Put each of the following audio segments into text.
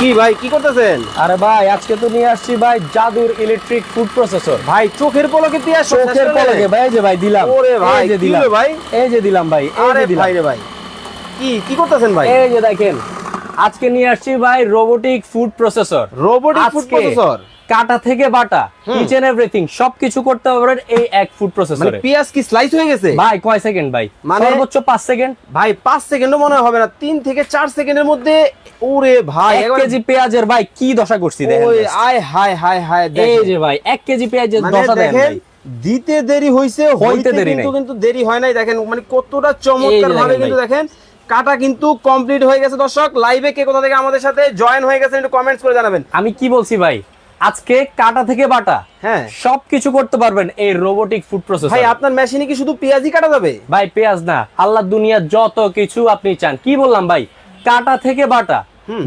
কি ভাই কি করতেছেন? আরে ভাই আজকে তো নিয়ে আসছি ভাই জাদুর ইলেকট্রিক ফুড প্রসেসর ভাই চোখের পলকে সব চোখের পলকে ভাই এই যে ভাই দিলাম। ওরে ভাই, এই যে দিলাম। ভাই? এই যে দিলাম ভাই আরে ভাই রে ভাই কি কি করতেছেন ভাই? এই যে দেখেন আজকে নিয়ে আসছি ভাই robotic food processor robotic food processor কাটা থেকে বাটা ইচ এন্ড এভরিথিং সবকিছু করতে পারবেন এই এক ফুড মানে প্রসেসরে পেঁয়াজ কি স্লাইস হয়ে গেছে? ভাই কয় সেকেন্ড ভাই? মানে- সর্বোচ্চ 5 সেকেন্ড ভাই পাঁচ সেকেন্ডও মনে হবে না তিন থেকে চার সেকেন্ডের মধ্যে ওরে ভাই এক একবার- কেজি পেঁয়াজের ভাই কি দশা করছি দেখেন ওই। আয় হায় হায় হায় এই যে ভাই এক কেজি পেঁয়াজের মানে দশা দেখেন দিতে দেরি হইছে হইতে দেরি কিন্তু। কিন্তু দেরি হয় নাই দেখেন মানে কতটা চমৎকার ভাবে কিন্তু দেখেন কাটা কিন্তু কমপ্লিট হয়ে গেছে দর্শক। লাইভে কে কোথা থেকে আমাদের সাথে জয়েন হয়ে গেছেন একটু কমেন্টস করে জানাবেন। আমি কি বলছি ভাই? আজকে কাটা থেকে বাটা হ্যাঁ। সবকিছু করতে পারবেন এই রোবোটিক ফুড প্রসেসর ভাই আপনার মেশিনে কি শুধু পেঁয়াজই কাটা যাবে? ভাই পেঁয়াজ না আল্লাহ দুনিয়ার যত কিছু আপনি চান। কি বললাম ভাই? কাটা থেকে বাটা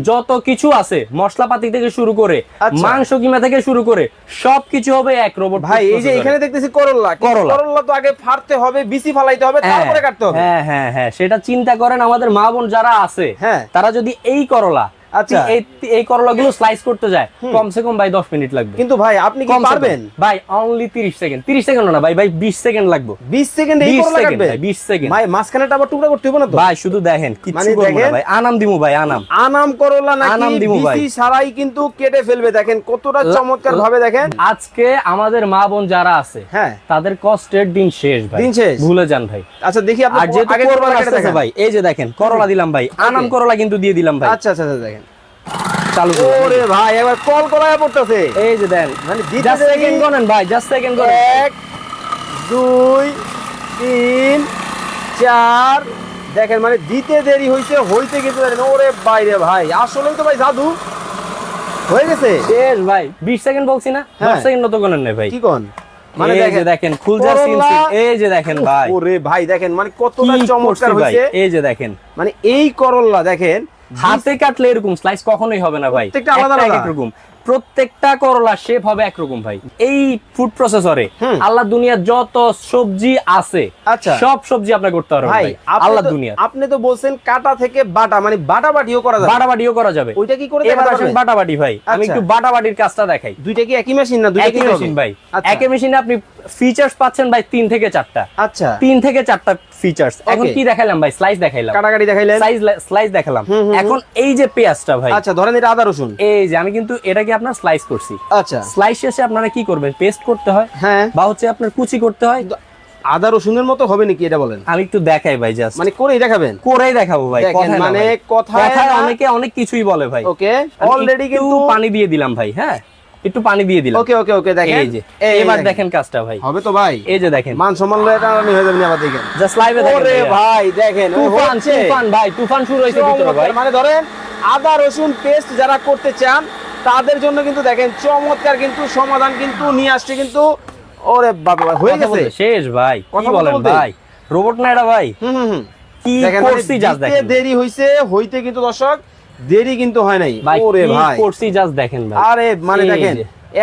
যত কিছু আছে মশলাপাতি থেকে শুরু করে আচ্ছা। মাংস কিমা থেকে শুরু করে সবকিছু হবে এক রোবট ভাই এই যে এখানে দেখতেছি করল্লা। করল্লা তো আগে ফাড়তে হবে বিসি ফালাইতে হবে তারপরে কাটতে হবে। হ্যাঁ হ্যাঁ হ্যাঁ সেটা চিন্তা করেন আমাদের মা বোন যারা আছে হ্যাঁ। তারা যদি এই করলা আচ্ছা। এই এই করলাগুলো স্লাইস করতে যায়। কমসে কম ভাই 10 মিনিট লাগবে। কিন্তু ভাই আপনি কি পারবেন? ভাই অনলি 30 সেকেন্ড 30 সেকেন্ড না ভাই ভাই 20 সেকেন্ড লাগবে। 20 সেকেন্ডে এই করলা সেকেন্ড কাটবে? 20 সেকেন্ড ভাই আবার টুকরা করতে হবে না তো? ভাই শুধু দেখেন কিছু মানে করব না ভাই আনাম দিমু ভাই আনাম। আনাম করলা নাকি আনাম দিমু ভাই। সারাই কিন্তু কেটে ফেলবে দেখেন কতটা চমৎকার ভাবে দেখেন। আজকে আমাদের মা বোন যারা আছে হ্যাঁ। তাদের কষ্টের দিন শেষ ভাই। দিন শেষ। ভুলে যান ভাই। আচ্ছা দেখি আপনি আগে করলা ভাই এই যে দেখেন করলা দিলাম ভাই আনাম করলা কিন্তু দিয়ে দিলাম ভাই। আচ্ছা আচ্ছা আচ্ছা, দেখেন। চালু। ওরে ভাই এবার কল করায় পড়তেছে। এই যে দেন মানে জাস্ট সেকেন্ড ভাই জাস্ট সেকেন্ড করেন এক দুই তিন চার। দেখেন মানে দিতে দেরি হইছে হইতে কিন্তু ওরে বাইরে ভাই আসলেই তো ভাই জাদু। হয়ে গেছে? শেষ ভাই 20 সেকেন্ড বলছি না হ্যাঁ। 10 সেকেন্ড তো করেন না ভাই। কি কোন মানে দেখেন দেখেন ফুলজার সিন এই যে দেখেন ভাই। ওরে ভাই দেখেন মানে কতটা চমৎকার হইছে এই যে দেখেন। মানে এই করল্লা দেখেন হাতে কাটলে এরকম স্লাইস কখনোই হবে না ভাই প্রত্যেকটা আলাদা আলাদা। এক রকম প্রত্যেকটা করলা শেপ হবে একরকম ভাই। এই ফুড প্রসেসরে আল্লাহ দুনিয়ার যত সবজি আছে আচ্ছা। সব সবজি আপনি করতে পারবেন ভাই আল্লাহ দুনিয়া আপনি তো বলছেন কাটা থেকে বাটা মানে বাটা বাটিও করা যাবে। বাটাবাটিও করা যাবে। ওইটা কি করে এবার আসেন পারবেন? বাটাবাটি ভাই। আমি আচ্ছা। একটু বাটাবাটির কাজটা দেখাই। দুইটা কি একই মেশিন না দুইটা একই কি মেশিন ভাই। আচ্ছা। একই মেশিনে আপনি ফিচার্স পাচ্ছেন ভাই তিন থেকে চারটা। আচ্ছা। তিন থেকে চারটা ফিচার্স এখন কি দেখাইলাম ভাই? স্লাইস দেখাইলাম। কাটাকাটি দেখাইলেন। সাইজ স্লাইস দেখালাম। এখন এই যে পেঁয়াজটা ভাই। আচ্ছা ধরেন এটা আদা রসুন। এই যে আমি কিন্তু এটাকে আপনার স্লাইস করছি। আচ্ছা। স্লাইস শেষে আপনারা কি করবেন? পেস্ট করতে হয়। হ্যাঁ। বা হচ্ছে আপনার কুচি করতে হয়। আদা রসুনের মতো হবে নাকি এটা বলেন? আমি একটু দেখাই ভাই জাস্ট মানে করেই দেখাবেন? করেই দেখাবো ভাই মানে না- অনেকে অনেক কিছুই বলে ভাই। ওকে অলরেডি কিন্তু পানি দিয়ে দিলাম ভাই হ্যাঁ? একটু পানি দিয়ে দিলাম। ওকে ওকে ওকে দেখেন। এই যে এবার দেখেন। কাজটা ভাই। হবে তো ভাই। এই যে দেখেন। মান সম্মান লয়ে টানাটানি হয়ে যাবে আবার দেখেন জাস্ট লাইভে দেখেন ওরে ভাই দেখেন তুফান তুফান ভাই তুফান শুরু হয়েছে ভিতরে ভাই। মানে ধরেন আদা রসুন পেস্ট যারা করতে চান তাদের জন্য কিন্তু দেখেন চমৎকার কিন্তু সমাধান কিন্তু নিয়ে আসছে কিন্তু ওরে বাবা হয়ে গেছে। শেষ ভাই কি বলেন ভাই? রোবট না এটা ভাই হুম হুম কি করছি জাস্ট দেখেন। দেরি হইছে হইতে কিন্তু দর্শক দেরি কিন্তু হয় নাই। ভাই ওরে কি ভাই। করছি জাস্ট দেখেন ভাই। আরে মানে দেখেন।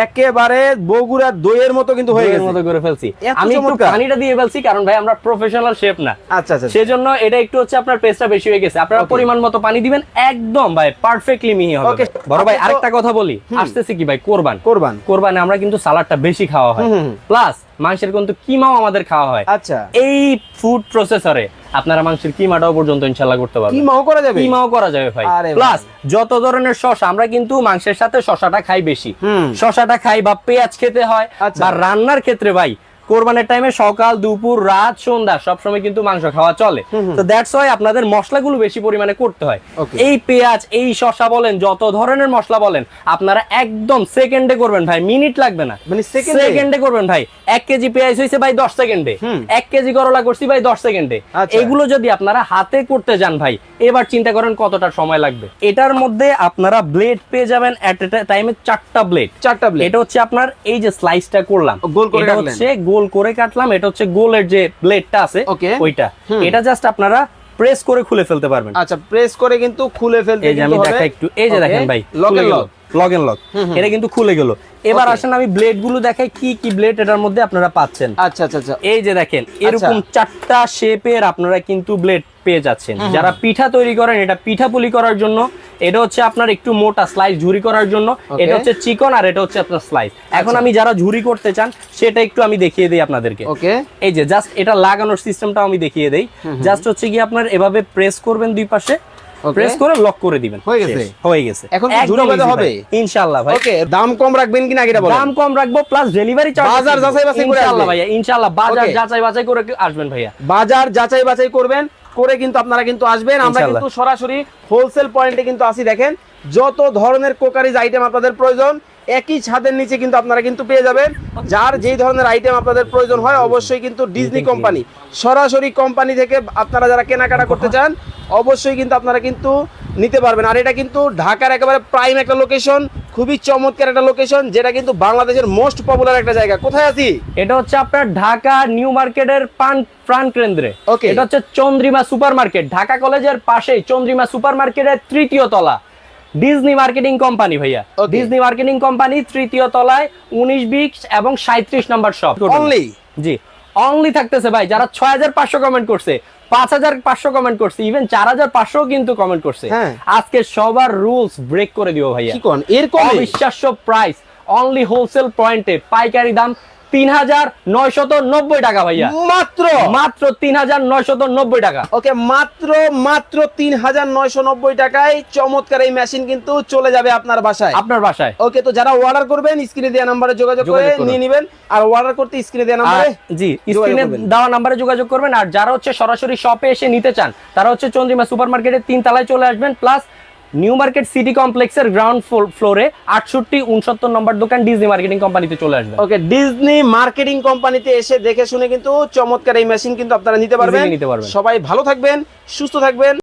একেবারে বগুড়া দইয়ের মতো কিন্তু হয়ে গেছে। মতো করে ফেলছি। আমি একটু পানিটা দিয়ে ফেলছি কারণ ভাই আমরা প্রফেশনাল শেফ না। আচ্ছা আচ্ছা সেজন্য এটা একটু হচ্ছে আপনার পেস্টটা বেশি হয়ে গেছে। আপনারা. পরিমাণ মতো পানি দিবেন একদম ভাই পারফেক্টলি মিহি হবে ওকে। বড় ভাই আরেকটা কথা বলি। আসতেছে কি ভাই? কোরবান। কোরবান। কোরবানে আমরা কিন্তু সালাডটা বেশি খাওয়া হয়। প্লাস মাংসের কিন্তু কিমাও আমাদের খাওয়া হয়। আচ্ছা। এই ফুড প্রসেসরে আপনারা মাংসের কিমাটাও পর্যন্ত ইনশাল্লাহ করতে পারবেন। কিমাও করা যাবে? কিমাও করা যাবে ভাই। প্লাস যত ধরনের শসা আমরা কিন্তু মাংসের সাথে শসাটা খাই বেশি। শশাটা খাই বা পেঁয়াজ খেতে হয় আচ্ছা। বা রান্নার ক্ষেত্রে ভাই কোরবানের টাইমে সকাল দুপুর রাত সন্ধ্যা সবসময় কিন্তু মাংস খাওয়া চলে। তো দ্যাটস ওয়াই আপনাদের মশলাগুলো বেশি পরিমাণে করতে হয়। এই পেঁয়াজ এই শসা বলেন যত ধরনের মশলা বলেন আপনারা একদম সেকেন্ডে করবেন ভাই মিনিট লাগবে না। মানে সেকেন্ডে করবেন ভাই। এক কেজি পেঁয়াজ হয়েছে ভাই দশ সেকেন্ডে। এক কেজি করলা করছি ভাই দশ সেকেন্ডে আচ্ছা। এগুলো যদি আপনারা হাতে করতে যান ভাই এবার চিন্তা করেন কতটা সময় লাগবে। এটার মধ্যে আপনারা ব্লেড পেয়ে যাবেন এট এ টাইমে চারটা ব্লেড চারটা ব্লেড এটা হচ্ছে আপনার এই যে স্লাইসটা করলাম গোল করে এটা হচ্ছে গোল করে কাটলাম এটা হচ্ছে গোলের যে ব্লেডটা আছে ওইটা। এটা জাস্ট আপনারা প্রেস করে খুলে ফেলতে পারবেন। আচ্ছা প্রেস করে কিন্তু খুলে ফেলতে এই যে আমি দেখা একটু এই যে দেখেন ভাই lock and lock lock and lock এটা কিন্তু খুলে গেল। এবার আসেন আমি ব্লেডগুলো দেখাই কি কি ব্লেড এটার মধ্যে আপনারা পাচ্ছেন। আচ্ছা আচ্ছা আচ্ছা। এই যে দেখেন এরকম চারটা শেপের আপনারা কিন্তু ব্লেড পেয়ে যাচ্ছেন। যারা পিঠা তৈরি করেন এটা পিঠা পুলি করার জন্য এটা হচ্ছে আপনার একটু মোটা স্লাইস ঝুরি করার জন্য এটা হচ্ছে চিকন আর এটা হচ্ছে আপনার স্লাইস এখন আমি যারা ঝুরি করতে চান সেটা একটু আমি দেখিয়ে দিই আপনাদেরকে। ওকে এই যে জাস্ট এটা লাগানোর সিস্টেমটা আমি দেখিয়ে দেই। জাস্ট হচ্ছে কি আপনার এভাবে প্রেস করবেন দুই পাশে. প্রেস করে লক করে দিবেন। হয়ে গেছে? হয়ে গেছে। এখন হবে? ইনশাআল্লাহ ভাই। ওকে দাম কম রাখবেন কিনা আগে বলেন। দাম কম রাখব প্লাস ডেলিভারি চার্জ বাজার যাচাই বাছাই করে ইনশাআল্লাহ ভাইয়া ইনশাআল্লাহ বাজার যাচাই বাছাই করে আসবেন ভাইয়া। বাজার যাচাই বাছাই করবেন করে কিন্তু আপনারা কিন্তু আসবেন। আমরা কিন্তু সরাসরি হোলসেল পয়েন্টে কিন্তু আসি দেখেন। যত ধরনের কোকারিজ আইটেম আপনাদের প্রয়োজন একই ছাদের নিচে কিন্তু আপনারা কিন্তু পেয়ে যাবেন। যার যেই ধরনের আইটেম আপনাদের প্রয়োজন হয় অবশ্যই কিন্তু ডিজনি কোম্পানি সরাসরি কোম্পানি থেকে আপনারা যারা কেনাকাটা করতে চান অবশ্যই কিন্তু আপনারা কিন্তু নিতে পারবেন। আর এটা কিন্তু ঢাকার একেবারে প্রাইম একটা লোকেশন খুবই চমৎকার একটা লোকেশন যেটা কিন্তু বাংলাদেশের মোস্ট পপুলার একটা জায়গা। কোথায় আছি? এটা হচ্ছে আপনার ঢাকা নিউ মার্কেটের পান প্রাণ কেন্দ্রে। Okay. এটা হচ্ছে চন্দ্রিমা সুপার মার্কেট ঢাকা কলেজের পাশেই চন্দ্রিমা সুপার মার্কেটের তৃতীয় তলা। ডিজনি মার্কেটিং কোম্পানি ভাইয়া. ডিজনি মার্কেটিং কোম্পানি তৃতীয় তলায় উনিশ বিশ এবং সাঁত্রিশ নম্বর শপ অনলি জি। অনলি থাকতেছে ভাই যারা ছয় হাজার পাঁচশো কমেন্ট করছে পাঁচ হাজার পাঁচশো কমেন্ট করছে ইভেন চার হাজার পাঁচশো কিন্তু কমেন্ট করছে। হ্যাঁ। আজকে সবার রুলস ব্রেক করে দিব ভাইয়া। এর কমে অবিশ্বাস্য প্রাইস অনলি হোলসেল পয়েন্টে পাইকারি দাম তিন হাজার নয়শত নব্বই টাকা ভাইয়া। মাত্র? মাত্র তিন হাজার নয়শত নব্বই টাকা। ওকে মাত্র মাত্র তিন হাজার নয়শো নব্বই টাকায় চমৎকার এই মেশিন কিন্তু চলে যাবে আপনার বাসায়। আপনার বাসায়। ওকে তো যারা অর্ডার করবেন স্ক্রিনে দেওয়া নাম্বারে যোগাযোগ করে নিয়ে নেবেন আর অর্ডার করতে স্ক্রিনে দেওয়া নাম্বারে জি স্ক্রিনে দেওয়া নাম্বারে যোগাযোগ করবেন আর যারা হচ্ছে সরাসরি শপে এসে নিতে চান তারা হচ্ছে চন্দ্রিমা সুপার মার্কেটের তিন তলায় চলে আসবেন প্লাস নিউ মার্কেট সিটি কমপ্লেক্সের গ্রাউন্ড ফ্লোরে আটষট্টি উনসত্তর নম্বর দোকান ডিজনি মার্কেটিং কোম্পানিতে চলে আসবে। ওকে ডিজনি মার্কেটিং কোম্পানিতে এসে দেখে শুনে কিন্তু চমৎকার এই মেশিন কিন্তু আপনারা নিতে পারবেন। নিতে পারবেন। সবাই ভালো থাকবেন সুস্থ থাকবেন।